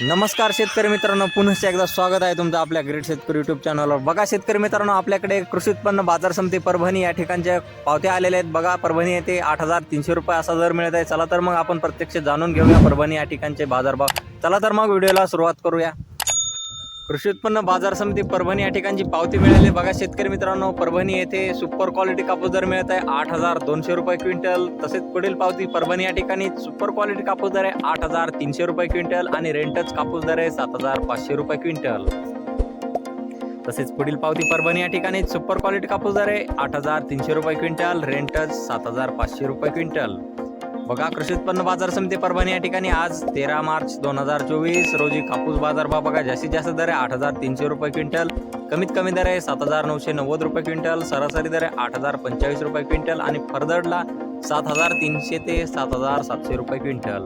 नमस्कार शेतकरी मित्रांनो पुन्हा एकदा स्वागत आहे तुमचं आपल्या ग्रेट शेतकरी युट्यूब चॅनलवर बघा शेतकरी मित्रांनो आपल्याकडे कृषी उत्पन्न बाजार समिती परभणी या ठिकाणच्या पावत्या आलेल्या आहेत. बघा परभणी येथे आठ हजार तीनशे रुपये असा दर मिळत आहे. चला तर मग आपण प्रत्यक्ष जाणून घेऊया परभणी या ठिकाणचे बाजारभाव. चला तर मग व्हिडिओला सुरुवात करूया. कृषी उत्पन्न बाजार समिती परभणी या ठिकाणची पावती मिळाली. बघा शेतकरी मित्रांनो परभणी येथे सुपर क्वालिटी कापूस दर मिळत आहे आठ हजार दोनशे रुपये क्विंटल. तसेच पुढील पावती परभणी या ठिकाणी सुपर क्वालिटी कापूस दर आहे आठ हजार तीनशे रुपये क्विंटल आणि रेंटच कापूस दर आहे सात हजार पाचशे रुपये क्विंटल. तसेच पुढील पावती परभणी या ठिकाणी सुपर क्वालिटी कापूस दर आहे आठ हजार तीनशे रुपये क्विंटल रेंटच सात हजार पाचशे रुपये क्विंटल. बघा कृषी उत्पन्न बाजार समिती परभणी या ठिकाणी आज तेरा मार्च दोन हजार चोवीस रोजी कापूस बाजार भाव बघा जास्तीत जास्त दर आहे आठ हजार तीनशे रुपये क्विंटल कमीत कमी दर आहे सात हजार नऊशे नव्वद रुपये क्विंटल सरासरी दर आहे आठ हजार पंचेचाळीस रुपये क्विंटल आणि फरदडला सात हजार तीनशे ते सात हजार सातशे रुपये क्विंटल.